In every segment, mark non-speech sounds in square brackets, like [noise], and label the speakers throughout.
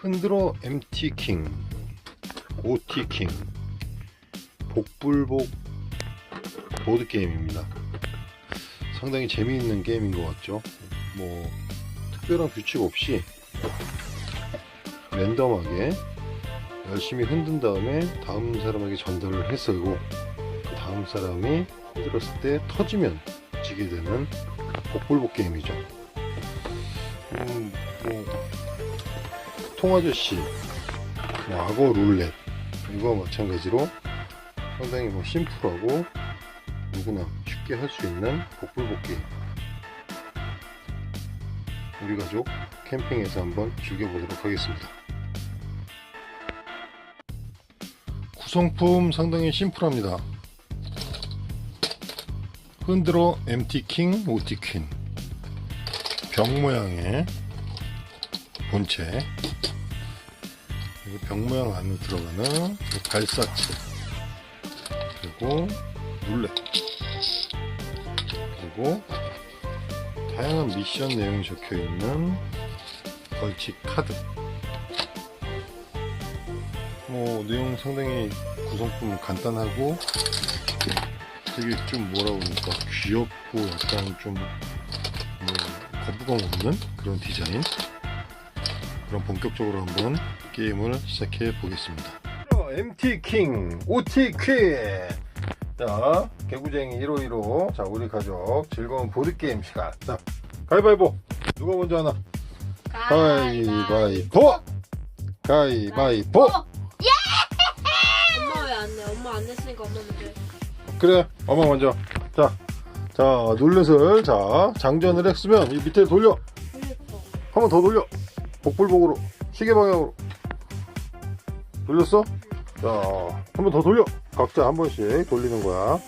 Speaker 1: 흔들어 MT킹, OT킹, 복불복 보드게임입니다. 상당히 재미있는 게임인 것 같죠? 뭐, 특별한 규칙 없이 랜덤하게 열심히 흔든 다음에 다음 사람에게 전달을 했어고 그 다음 사람이 흔들었을 때 터지면 지게 되는 복불복 게임이죠. 음, 뭐, 통아저씨, 뭐 악어 룰렛, 이거와 마찬가지로 상당히 뭐 심플하고 누구나 쉽게 할 수 있는 복불복 게임. 우리 가족 캠핑에서 한번 즐겨보도록 하겠습니다. 구성품 상당히 심플합니다. 흔들어 MT킹, OT킹 병 모양의 본체. 그리고 병 모양 안에 들어가는 그 발사체. 그리고 룰렛 그리고 다양한 미션 내용이 적혀 있는 벌칙 카드. 뭐 내용 상당히 구성품 간단하고 되게 좀 뭐라 그러니까? 귀엽고 약간 좀 뭐 거부감 없는 그런 디자인 그럼 본격적으로 한번 게임을 시작해 보겠습니다 MT 킹 OT 퀸 자, 개구쟁이 151호. 자, 우리 가족 즐거운 보드게임 시간. 자, 가위바위보. 누가 먼저 하나? 가위바위보! 가위바위보!
Speaker 2: 엄마 왜 안 내? 엄마 안 냈으니까 엄마 먼저 해.
Speaker 1: 그래, 엄마 먼저. 자, 자, 룰렛을, 자, 장전을 했으면 이 밑에 돌려.
Speaker 2: 그랬어.
Speaker 1: 한번 더 돌려. 복불복으로. 시계 방향으로. 돌렸어? 자, 한 번 더 돌려. 각자 한 번씩 돌리는 거야.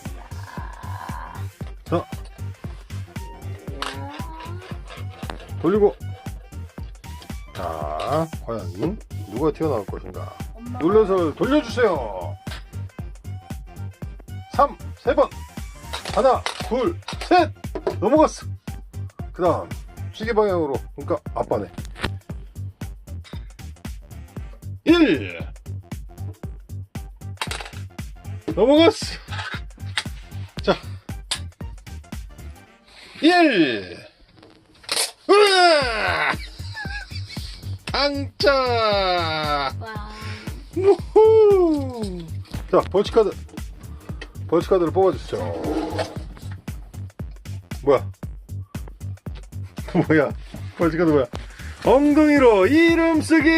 Speaker 1: 자. 돌리고. 자, 과연 누가 튀어나올 것인가? 룰렛을 돌려주세요. 3, 세 번. 하나, 둘, 셋. 넘어갔어. 그 다음, 시계 방향으로. 그러니까 아빠네. 1. 넘어갔어. 자. 1. 으아!
Speaker 2: 와.
Speaker 1: 우후! 자, 벌칙카드. 벌칙카드를 뽑아주시죠. 뭐야? [laughs] 뭐야? 벌칙카드 뭐야? 엉덩이로 이름 쓰기!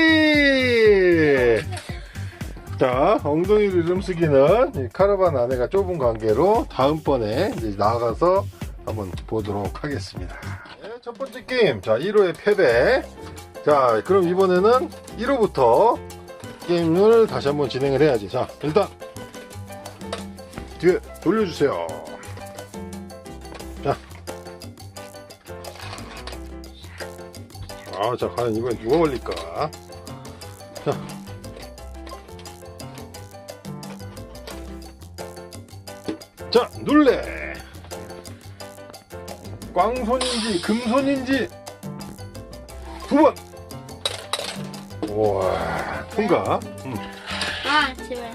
Speaker 1: 자, 엉덩이로 이름 쓰기는 이 카라반 안에가 좁은 관계로 다음번에 나가서 한번 보도록 하겠습니다. 네, 첫 번째 게임. 자, 1호의 패배. 자, 그럼 이번에는 1호부터 게임을 다시 한번 진행을 해야지. 자, 일단 뒤에 돌려주세요. 자, 아, 자, 과연 이번 누가 걸릴까? 자, 자, 눌레. 꽝손인지 금손인지 두 번. 우와, 통과. 음.
Speaker 2: 아, 제발.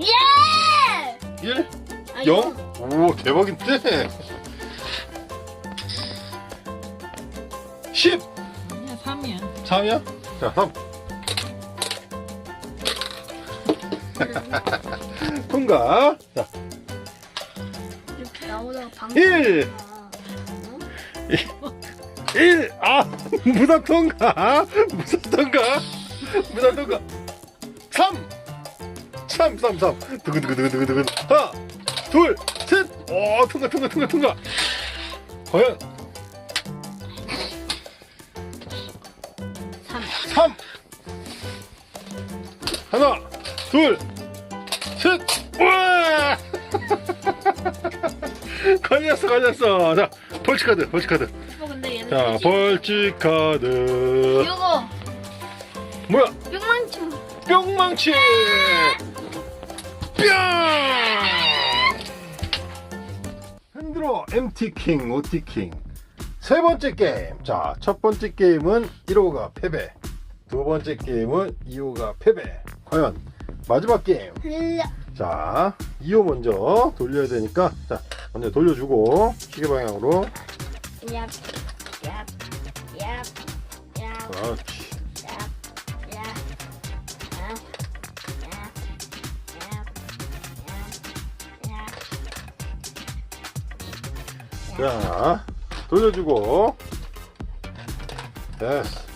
Speaker 2: 예!
Speaker 1: 1,
Speaker 2: 아,
Speaker 1: 0. 오, 대박인데? 10.
Speaker 3: 아니야 3이야
Speaker 1: 3이야? 자, 3. [laughs] 통과. 자,
Speaker 2: 이렇게 나오다가 방.
Speaker 1: 일. 1. 아, [laughs] 무사 통과. 무사 통과. 무사 통과. 3. 3, 3, 3. 두근두근두근두근. 하나, 둘, 셋. 오, 통과, 통과, 통과, 통과. 과연
Speaker 2: 3.
Speaker 1: 3 하나 둘셋 우와 [laughs] 걸렸어 걸렸어 자 벌칙 카드 벌칙 카드
Speaker 2: 어, 근데 얘는.
Speaker 1: 자
Speaker 2: 되지?
Speaker 1: 벌칙 카드
Speaker 2: 이거
Speaker 1: 뭐야
Speaker 2: 뿅망치.
Speaker 1: 뿅망치 뿅 흔들어 MT킹 OT킹 세 번째 게임. 자, 첫 번째 게임은 1호가 패배. 두 번째 게임은 2호가 패배. 과연 마지막 게임. 자, 2호 먼저 돌려야 되니까 자, 먼저 돌려주고 시계 방향으로.
Speaker 2: 얍. 얍. 얍. 얍.
Speaker 1: 그렇지. 자, 돌려주고. 됐어.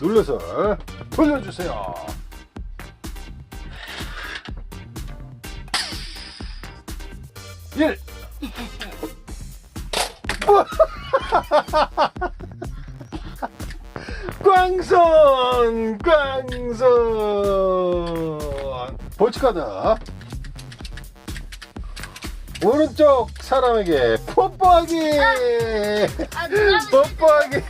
Speaker 1: 자, 눌러서 돌려주세요. 일. 꽝선! 꽝선! 벌칙하다. 오른쪽 사람에게 뽀뽀하기!
Speaker 2: 아, 누가
Speaker 1: 뽀뽀하기!